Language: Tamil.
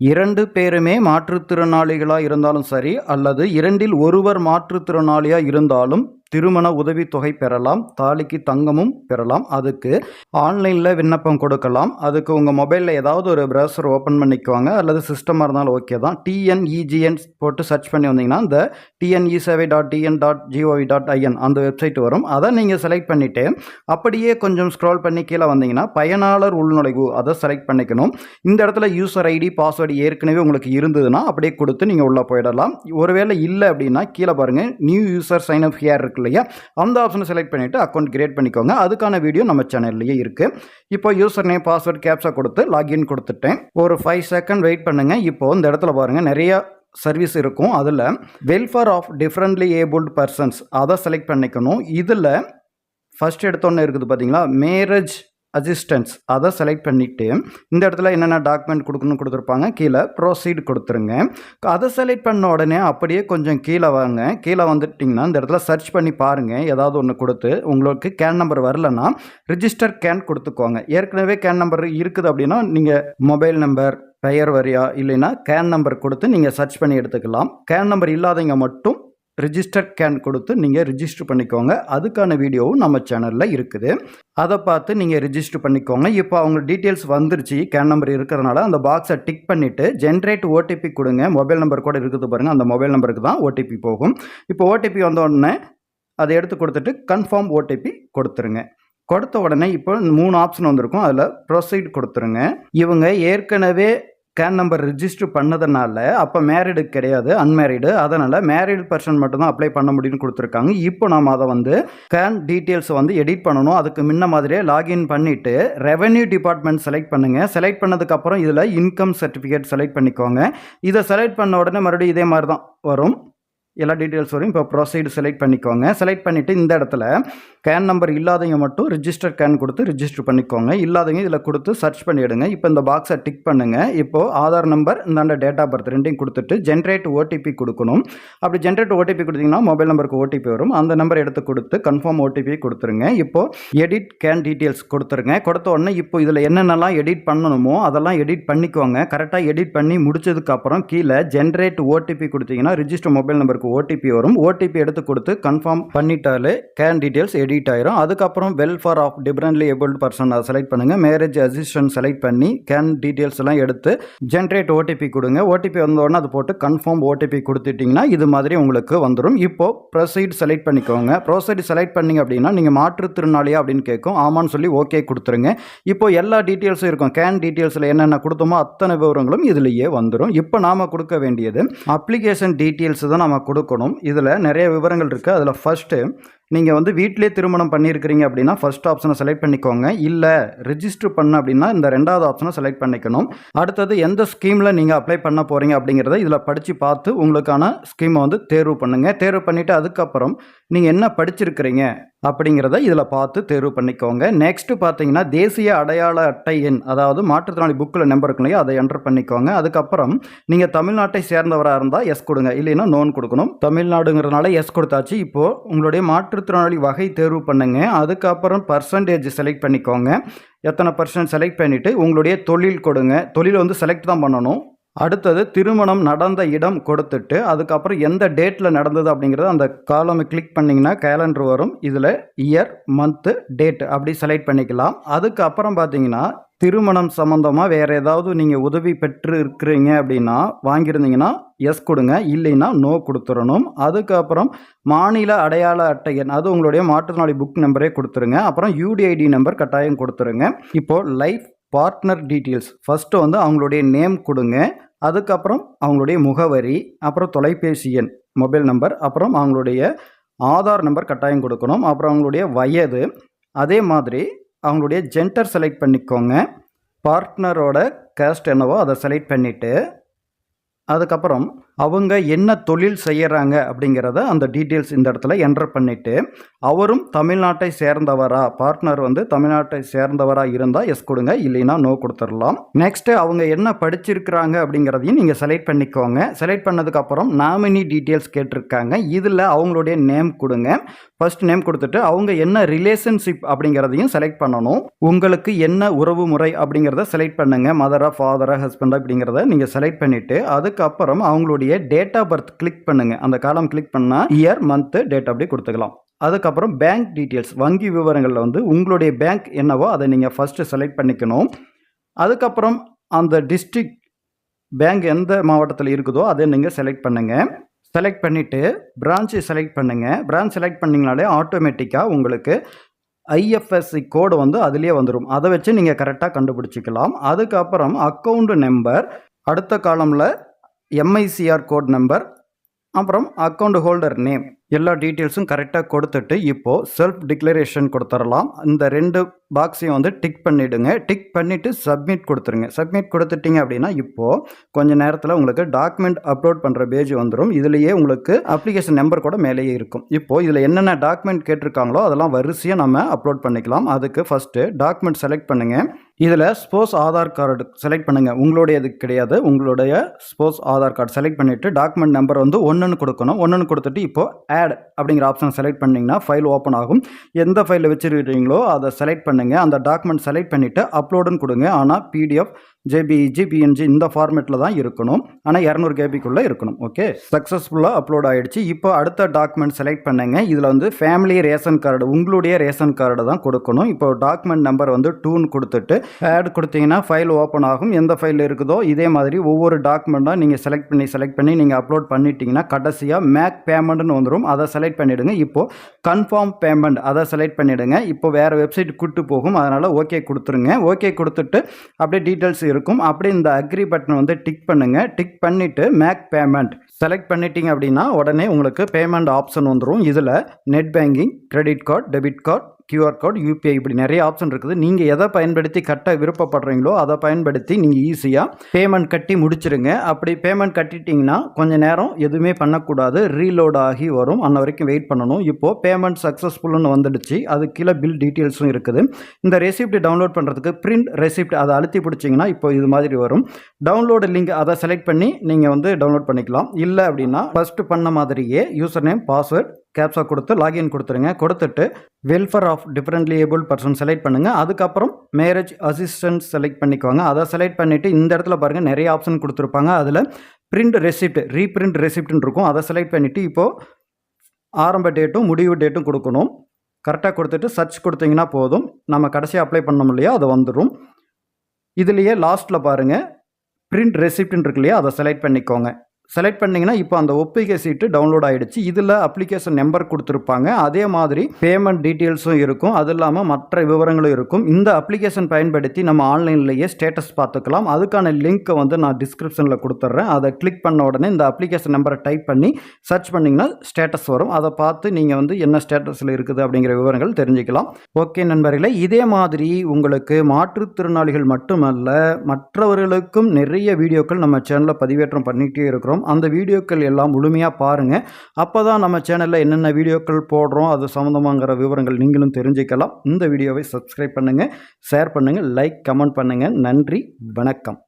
இரண்டு பேருமே மாற்றுத்திறனாளிகளாக இருந்தாலும் சரி அல்லது இரண்டில் ஒருவர் மாற்றுத்திறனாளியாக இருந்தாலும் திருமண உதவித்தொகை பெறலாம் தாலிக்கு தங்கமும் பெறலாம். அதுக்கு ஆன்லைனில் விண்ணப்பம் கொடுக்கலாம். அதுக்கு உங்கள் மொபைலில் ஏதாவது ஒரு ப்ரௌசர் ஓப்பன் பண்ணிக்குவாங்க. அல்லது சிஸ்டமாக இருந்தாலும் ஓகே தான். டிஎன்இஜிஎன் போட்டு சர்ச் பண்ணி வந்தீங்கன்னா இந்த டிஎன்இ சேவை dot TN dot GOV dot IN அந்த வெப்சைட் வரும். அதை நீங்கள் செலக்ட் பண்ணிவிட்டு அப்படியே கொஞ்சம் ஸ்க்ரால் பண்ணி கீழே வந்தீங்கன்னா பயனாளர் உள்நுழைவு அதை செலக்ட் பண்ணிக்கணும். இந்த இடத்துல யூசர் ஐடி பாஸ்வேர்டு ஏற்கனவே உங்களுக்கு இருந்ததுன்னா அப்படியே கொடுத்து நீங்கள் உள்ளே போயிடலாம். ஒருவேளை இல்லை அப்படின்னா கீழே பாருங்கள் new user sign up here இருக்கு இல்லையா? அந்த ஆப்ஷனை செலக்ட் பண்ணிவிட்டு அக்கௌண்ட் கிரியேட் பண்ணிக்கோங்க. அதுக்கான வீடியோ நம்ம சேனல்லையே இருக்குது இப்போ யூசர் நேம் பாஸ்வேர்ட் கேப்ஸாக கொடுத்து லாகின் கொடுத்துட்டேன். ஒரு ஃபைவ் செகண்ட் வெயிட் பண்ணுங்கள் இப்போ இந்த இடத்துல பாருங்கள் நிறையா சர்வீஸ் இருக்கும். அதில் welfare of differently abled persons அதை செலக்ட் பண்ணிக்கணும். இதில் ஃபஸ்ட் எடுத்தோன்னே இருக்குது பார்த்தீங்களா மேரேஜ் அசிஸ்டன்ஸ் அதை செலக்ட் பண்ணிவிட்டு இந்த இடத்துல என்னென்ன டாக்குமெண்ட் கொடுக்கணும்னு கொடுத்துருப்பாங்க கீழே ப்ரோசீட் கொடுத்துருங்க. அதை செலக்ட் பண்ண உடனே அப்படியே கொஞ்சம் கீழே வாங்க. கீழே வந்துட்டிங்கன்னா இந்த இடத்துல சர்ச் பண்ணி பாருங்கள் ஏதாவது ஒன்று கொடுத்து உங்களுக்கு கேன் நம்பர் வரலன்னா ரிஜிஸ்டர் கேன் கொடுத்துக்கோங்க. ஏற்கனவே கேன் நம்பர் இருக்குது அப்படின்னா நீங்கள் மொபைல் நம்பர் பெயர் வரியா இல்லைன்னா கேன் நம்பர் கொடுத்து நீங்கள் சர்ச் பண்ணி எடுத்துக்கலாம். கேன் நம்பர் இல்லாதவங்க மட்டும் ரிஜிஸ்டர் கேன் கொடுத்து நீங்கள் ரிஜிஸ்டர் பண்ணிக்கோங்க. அதுக்கான வீடியோவும் நம்ம சேனலில் இருக்குது. அதை பார்த்து நீங்கள் ரிஜிஸ்டர் பண்ணிக்கோங்க. இப்போ அவங்க டீட்டெயில்ஸ் வந்துருச்சு. கேன் நம்பர் இருக்கிறனால அந்த பாக்ஸை டிக் பண்ணிவிட்டு ஜென்ரேட் ஓடிபி கொடுங்க. மொபைல் நம்பர் கூட இருக்குது பாருங்கள் அந்த மொபைல் நம்பருக்கு தான் ஓடிபி போகும். இப்போ ஓடிபி வந்த உடனே அதை எடுத்து கொடுத்துட்டு கன்ஃபார்ம் ஓடிபி கொடுத்துருங்க. கொடுத்த உடனே இப்போ மூணு ஆப்ஷன் வந்திருக்கும். அதில் ப்ரொசீட் கொடுத்துருங்க. இவங்க ஏற்கனவே கேன் நம்பர் ரிஜிஸ்டர் பண்ணதுனால அப்போ மேரிடு கிடையாது அன்மேரிடு அதனால் மேரிடு பர்சன் மட்டும்தான் அப்ளை பண்ண முடியும்னு கொடுத்துருக்காங்க. இப்போ நாம் அதை வந்து கேன் டீட்டெயில்ஸை வந்து எடிட் பண்ணணும். அதுக்கு முன்ன மாதிரியே லாகின் பண்ணிவிட்டு ரெவென்யூ டிபார்ட்மெண்ட் செலக்ட் பண்ணுங்கள் செலக்ட் பண்ணதுக்கப்புறம் இதில் இன்கம் சர்டிஃபிகேட் செலக்ட் பண்ணிக்கோங்க. இதை செலக்ட் பண்ண உடனே மறுபடியும் இதே மாதிரி தான் வரும். எல்லா டீட்டெயில்ஸ் வரும் இப்போ ப்ரொசைடு செலக்ட் பண்ணிக்கோங்க. செலக்ட் பண்ணிவிட்டு இந்த இடத்துல கேன் நம்பர் இல்லாதவங்க மட்டும் ரிஜிஸ்டர் கேன் கொடுத்து ரிஜிஸ்டர் பண்ணிக்கோங்க. இல்லாதவங்க இதில் கொடுத்து சர்ச் பண்ணிவிடுங்க இப்போ இந்த பாக்ஸை டிக் பண்ணுங்கள் இப்போது ஆதார் நம்பர் இந்தாண்ட டேட் ஆஃப் பர்த் ரெண்டையும் கொடுத்துட்டு ஜென்ரேட் ஓடிபி கொடுக்கணும். அப்படி ஜென்ரேட் ஓடிபி கொடுத்தீங்கன்னா மொபைல் நம்பருக்கு ஓடிபி வரும். அந்த நம்பர் எடுத்து கொடுத்து கன்ஃபார்ம் ஓடிபி கொடுத்துருங்க. இப்போது எடிட் கேன் டீட்டெயில்ஸ் கொடுத்துருங்க. கொடுத்த உடனே இப்போ இதில் என்னென்னலாம் எடிட் பண்ணணுமோ அதெல்லாம் எடிட் பண்ணிக்கோங்க. கரெக்டாக எடிட் பண்ணி முடிச்சதுக்கப்புறம் கீழே ஜென்ரேட் ஓடிபி கொடுத்தீங்கன்னா ரிஜிஸ்டர் மொபைல் நம்பருக்கு ஓடிபி வரும். ஓடிபி எடுத்து கொடுத்து கன்ஃபார்ம் பண்ணிட்டாலே கேன் டீட்டெயில்ஸ் எடிட் ஆயிரும். அதுக்கப்புறம் welfare of differently abled person அதை செலக்ட் பண்ணுங்கள் மேரேஜ் அசிஸ்டன்ட் செலக்ட் பண்ணி கேன் டீட்டெயில்ஸ் எல்லாம் எடுத்து ஜென்ரேட் ஓடிபி கொடுங்க. ஓடிபி வந்த உடனே அது போட்டு கன்ஃபார்ம் ஓடிபி கொடுத்துட்டிங்கன்னா இது மாதிரி உங்களுக்கு வந்துடும் இப்போ ப்ரொசீட் செலக்ட் பண்ணிக்கோங்க. ப்ரொசீட் செலக்ட் பண்ணீங்க அப்படின்னா நீங்கள் மாற்றுத்திறனாளியா அப்படின்னு கேட்கும். ஆமான்னு சொல்லி ஓகே கொடுத்துருங்க. இப்போ எல்லா டீட்டெயில்ஸும் இருக்கும். கேன் டீட்டெயில்ஸில் என்னென்ன கொடுத்தோமோ அத்தனை விவரங்களும் இதுலேயே வந்துடும் இப்போ நாம் கொடுக்க வேண்டியது அப்ளிகேஷன் டீட்டெயில்ஸ் தான் நம்ம கொடுக்கணும். இதில் நிறைய விவரங்கள் இருக்குது அதில் ஃபஸ்ட்டு நீங்கள் வந்து வீட்டிலே திருமணம் பண்ணியிருக்கிறீங்க அப்படின்னா ஃபர்ஸ்ட் ஆப்ஷனை செலக்ட் பண்ணிக்கோங்க. இல்லை ரிஜிஸ்டர் பண்ண அப்படின்னா இந்த ரெண்டாவது ஆப்ஷனை செலக்ட் பண்ணிக்கணும். அடுத்தது எந்த ஸ்கீமில் நீங்கள் அப்ளை பண்ண போகிறீங்க அப்படிங்கிறத இதில் படித்து பார்த்து உங்களுக்கான ஸ்கீமை வந்து தேர்வு பண்ணுங்கள் தேர்வு பண்ணிவிட்டு அதுக்கப்புறம் நீங்கள் என்ன படிச்சிருக்கிறீங்க அப்படிங்கிறத இதில் பார்த்து தேர்வு பண்ணிக்கோங்க. நெக்ஸ்ட்டு பார்த்தீங்கன்னா தேசிய அடையாள அட்டை எண் அதாவது மாற்றுத்திறனாளி புக்கில் நம்பர் இருக்கு இல்லையா அதை என்டர் பண்ணிக்கோங்க. அதுக்கப்புறம் நீங்கள் தமிழ்நாட்டை சேர்ந்தவராக இருந்தால் எஸ் கொடுங்க. இல்லைன்னா நோன் கொடுக்கணும். தமிழ்நாடுங்கிறதுனால எஸ் கொடுத்தாச்சு. இப்போது உங்களுடைய மாற்று மாற்றுத்திறனாளி வகை தேர்வு பண்ணுங்க. அதுக்கப்புறம் பர்சன்டேஜ் செலக்ட் பண்ணிக்கோங்க. எத்தனை பர்சன்ட் செலக்ட் பண்ணிவிட்டு உங்களுடைய தொழில் கொடுங்க. தொழில் வந்து செலக்ட் தான் பண்ணணும். அடுத்தது திருமணம் நடந்த இடம் கொடுத்துட்டு அதுக்கப்புறம் எந்த டேட்டில் நடந்தது அப்படிங்கிறத அந்த காலம் கிளிக் பண்ணிங்கன்னா கேலண்டர் வரும். இதில் இயர் மந்த்து டேட் அப்படி செலக்ட் பண்ணிக்கலாம். அதுக்கப்புறம் பார்த்தீங்கன்னா திருமணம் சம்மந்தமாக வேறு ஏதாவது நீங்கள் உதவி பெற்று இருக்கிறீங்க அப்படின்னா வாங்கியிருந்தீங்கன்னா எஸ் கொடுங்க. இல்லைன்னா நோ கொடுத்துடணும் அதுக்கப்புறம் மாநில அடையாள அட்டை எண் அது உங்களுடைய மாற்றுத்திறனாளி புக் நம்பரே கொடுத்துருங்க. அப்புறம் யூடிஐடி நம்பர் கட்டாயம் கொடுத்துருங்க. இப்போது லைஃப் பார்ட்னர் டீட்டெயில்ஸ் ஃபஸ்ட்டு வந்து அவங்களுடைய நேம் கொடுங்க. அதுக்கப்புறம் அவங்களுடைய முகவரி அப்புறம் தொலைபேசி எண் மொபைல் நம்பர் அப்புறம் அவங்களுடைய ஆதார் நம்பர் கட்டாயம் கொடுக்கணும். அப்புறம் அவங்களுடைய வயது அதே மாதிரி அவங்களுடைய ஜென்டர் செலக்ட் பண்ணிக்கோங்க. பார்ட்னரோட கேஸ்ட் என்னவோ அதை செலக்ட் பண்ணிவிட்டு அதுக்கப்புறம் அவங்க என்ன தொழில் செய்கிறாங்க அப்படிங்கிறத அந்த டீட்டெயில்ஸ் இந்த இடத்துல என்டர் பண்ணிவிட்டு அவரும் தமிழ்நாட்டை சேர்ந்தவரா பார்ட்னர் வந்து தமிழ்நாட்டை சேர்ந்தவரா இருந்தால் எஸ் கொடுங்க இல்லைன்னா நோ கொடுத்துடலாம். நெக்ஸ்ட்டு அவங்க என்ன படிச்சிருக்கிறாங்க அப்படிங்கிறதையும் நீங்கள் செலக்ட் பண்ணிக்கோங்க. செலக்ட் பண்ணதுக்கப்புறம் நாமினி டீட்டெயில்ஸ் கேட்டிருக்காங்க. இதில் அவங்களுடைய நேம் கொடுங்க. ஃபர்ஸ்ட் நேம் கொடுத்துட்டு அவங்க என்ன ரிலேஷன்ஷிப் அப்படிங்கிறதையும் செலக்ட் பண்ணணும். உங்களுக்கு என்ன உறவு முறை அப்படிங்கிறத செலக்ட் பண்ணுங்கள் மதரா ஃபாதரா ஹஸ்பண்டா அப்படிங்கிறத நீங்கள் செலக்ட் பண்ணிவிட்டு அதுக்கப்புறம் அவங்களுடைய டேட் ஆஃப் பர்த் கிளிக் பண்ணுங்க. அந்த காலம் கிளிக் பண்ணால் இயர் மந்த்து டேட் அப்படியே கொடுத்துக்கலாம். அதுக்கப்புறம் பேங்க் டீட்டெயில்ஸ் வங்கி விவரங்களில் வந்து உங்களுடைய பேங்க் என்னவோ அதை நீங்கள் ஃபஸ்ட்டு செலக்ட் பண்ணிக்கணும். அதுக்கப்புறம் அந்த டிஸ்ட்ரிக்ட் பேங்க் எந்த மாவட்டத்தில் இருக்குதோ அதை நீங்கள் செலக்ட் பண்ணுங்கள் செலக்ட் பண்ணிவிட்டு பிரான்ச்சு செலக்ட் பண்ணுங்கள் பிரான்ச் செலக்ட் பண்ணிங்கனாலே ஆட்டோமேட்டிக்காக உங்களுக்கு ஐஎஃப்எஸ்சி கோடு வந்து அதுலேயே வந்துடும் அதை வச்சு நீங்கள் கரெக்டாக கண்டுபிடிச்சிக்கலாம். அதுக்கப்புறம் அக்கௌண்ட் நம்பர் அடுத்த காலமில் எம்ஐசிஆர் கோட் நம்பர் அப்புறம் அக்கௌண்ட் ஹோல்டர் நேம் எல்லா டீட்டெயில்ஸும் கரெக்டாக கொடுத்துட்டு இப்போது செல்ஃப் டிக்ளரேஷன் கொடுத்துடலாம் இந்த ரெண்டு பாக்ஸையும் வந்து டிக் பண்ணிவிடுங்க டிக் பண்ணிவிட்டு சப்மிட் கொடுத்துருங்க. சப்மிட் கொடுத்துட்டீங்க அப்படின்னா இப்போது கொஞ்சம் நேரத்தில் உங்களுக்கு டாக்குமெண்ட் அப்லோட் பண்ணுற பேஜ் வந்துடும் இதுலேயே உங்களுக்கு அப்ளிகேஷன் நம்பர் கூட மேலேயே இருக்கும். இப்போது இதில் என்னென்ன டாக்குமெண்ட் கேட்டிருக்காங்களோ அதெல்லாம் வரிசையாக நம்ம அப்லோட் பண்ணிக்கலாம். அதுக்கு ஃபஸ்ட்டு டாக்குமெண்ட் செலக்ட் பண்ணுங்கள் இதில் ஸ்போர்ட்ஸ் ஆதார் கார்டு செலக்ட் பண்ணுங்கள் உங்களுடையது கிடையாது. உங்களுடைய ஸ்போர்ட்ஸ் ஆதார் கார்டு செலக்ட் பண்ணிவிட்டு டாக்குமெண்ட் நம்பர் வந்து ஒன்றுன்னு கொடுக்கணும். ஒன்றுன்னு கொடுத்துட்டு இப்போது ஆட் அப்படிங்கிற ஆப்ஷன் செலக்ட் பண்ணிங்கன்னா ஃபைல் ஓப்பன் ஆகும். எந்த ஃபைலில் வச்சுருக்கிறீங்களோ அதை செலக்ட் பண்ணுங்கள் அந்த டாக்குமெண்ட் செலக்ட் பண்ணிவிட்டு அப்லோடுன்னு கொடுங்க. ஆனால் பிடிஎஃப் ஜேபி ஜிபிஎன்ஜி இந்த ஃபார்மேட்டில் தான் இருக்கணும். ஆனால் இரநூறு கேபிக்குள்ளே இருக்கணும். ஓகே சக்ஸஸ்ஃபுல்லாக அப்லோட் ஆகிடுச்சு இப்போ அடுத்த டாக்குமெண்ட் செலக்ட் பண்ணுங்க. இதில் வந்து ஃபேமிலி ரேஷன் கார்டு உங்களுடைய ரேஷன் கார்டு தான் கொடுக்கணும். இப்போ டாக்குமெண்ட் நம்பர் வந்து டூன்னு கொடுத்துட்டு ஆட் கொடுத்தீங்கன்னா ஃபைல் ஓப்பன் ஆகும். எந்த ஃபைல் இருக்குதோ இதே மாதிரி ஒவ்வொரு டாக்குமெண்ட்டாக நீங்கள் செலக்ட் பண்ணி செலக்ட் பண்ணி நீங்கள் அப்லோட் பண்ணிட்டீங்கன்னா கடைசியாக மேக் பேமெண்ட்னு வந்துடும் அதை செலக்ட் பண்ணிவிடுங்க இப்போது கன்ஃபார்ம் பேமெண்ட் அதை செலக்ட் பண்ணிவிடுங்க இப்போ வேறு வெப்சைட் கூட்டு போகும். அதனால் ஓகே கொடுத்துருங்க. ஓகே கொடுத்துட்டு அப்படியே டீட்டெயில்ஸ் இருக்கும். அப்படி இந்த அக்ரி பட்டன் வந்து டிக் பண்ணுங்கள் டிக் பண்ணிவிட்டு மேக் பேமெண்ட் செலக்ட் பண்ணிட்டீங்க அப்படின்னா உடனே உங்களுக்கு பேமெண்ட் ஆப்ஷன் வந்துடும் இதில் net banking credit card debit card QR code UPI இப்படி நிறைய ஆப்ஷன் இருக்குது. நீங்கள் எதை பயன்படுத்தி கட்ட விருப்பப்படுறீங்களோ அதை பயன்படுத்தி நீங்கள் ஈஸியாக பேமெண்ட் கட்டி முடிச்சிருங்க. அப்படி பேமெண்ட் கட்டிட்டிங்கன்னா கொஞ்சம் நேரம் எதுவுமே பண்ணக்கூடாது. ரீலோட் ஆகி வரும். அன்ன வரைக்கும் வெயிட் பண்ணணும். இப்போது பேமெண்ட் சக்ஸஸ்ஃபுல்னு வந்துடுச்சு. அது கீழே பில் டீட்டெயில்ஸும் இருக்குது. இந்த ரெசிப்ட் டவுன்லோட் பண்ணுறதுக்கு பிரிண்ட் ரெசிப்ட் அதை அழுத்தி பிடிச்சிங்கன்னா இப்போ இது மாதிரி வரும். டவுன்லோடு லிங்க் அதை செலக்ட் பண்ணி நீங்கள் வந்து டவுன்லோட் பண்ணிக்கலாம். இல்லை அப்படின்னா ஃபஸ்ட்டு பண்ண மாதிரியே யூசர் நேம் பாஸ்வேர்ட் கேப்ஸாக கொடுத்து லாகின் கொடுத்துருங்க. கொடுத்துட்டு welfare of differently able person select பண்ணுங்கள் அதுக்கப்புறம் மேரேஜ் அசிஸ்டன்ட் செலக்ட் பண்ணிக்கோங்க. அதை செலக்ட் பண்ணிவிட்டு இந்த இடத்துல பாருங்கள் நிறைய ஆப்ஷன் கொடுத்துருப்பாங்க. அதில் பிரிண்ட் ரெசிப்ட் ரீப்ரிண்ட் ரெசிப்ட்னு இருக்கும். அதை செலக்ட் பண்ணிவிட்டு இப்போது ஆரம்ப டேட்டும் முடிவு டேட்டும் கொடுக்கணும். கரெக்டாக கொடுத்துட்டு சர்ச் கொடுத்தீங்கன்னா போதும். நம்ம கடைசியாக அப்ளை பண்ணோம் இல்லையா அது வந்துடும் இதுலேயே லாஸ்ட்டில் பாருங்கள் பிரிண்ட் ரெசிப்ட்னு இருக்கு இல்லையா அதை செலக்ட் பண்ணிக்கோங்க. செலக்ட் பண்ணிங்கன்னா இப்போ அந்த ஒப்புகை சீட்டு டவுன்லோட் ஆகிடுச்சு இதில் அப்ளிகேஷன் நம்பர் கொடுத்துருப்பாங்க. அதே மாதிரி பேமெண்ட் டீட்டெயில்ஸும் இருக்கும். அது இல்லாமல் மற்ற விவரங்களும் இருக்கும். இந்த அப்ளிகேஷன் பயன்படுத்தி நம்ம ஆன்லைன்லேயே ஸ்டேட்டஸ் பார்த்துக்கலாம். அதுக்கான லிங்க்கை வந்து நான் டிஸ்கிரிப்ஷனில் கொடுத்துட்றேன். அதை கிளிக் பண்ண உடனே இந்த அப்ளிகேஷன் நம்பரை டைப் பண்ணி சர்ச் பண்ணிங்கன்னா ஸ்டேட்டஸ் வரும். அதை பார்த்து நீங்கள் வந்து என்ன ஸ்டேட்டஸில் இருக்குது அப்படிங்கிற விவரங்கள் தெரிஞ்சுக்கலாம். ஓகே நண்பர்களே. இதே மாதிரி உங்களுக்கு மாற்றுத்திறனாளிகள் மட்டுமல்ல மற்றவர்களுக்கும் நிறைய வீடியோக்கள் நம்ம சேனலில் பதிவேற்றம் பண்ணிகிட்டே இருக்கிறோம். அந்த வீடியோக்கள் எல்லாம் முழுமையாக பாருங்கள் அப்போ தான் நம்ம சேனலில் என்னென்ன வீடியோக்கள் போடுறோம் அது சம்மந்தமாங்கிற விவரங்கள் நீங்களும் தெரிஞ்சுக்கலாம். இந்த வீடியோவை சப்ஸ்கிரைப் பண்ணுங்கள் ஷேர் பண்ணுங்கள் லைக் கமெண்ட் பண்ணுங்கள் நன்றி வணக்கம்.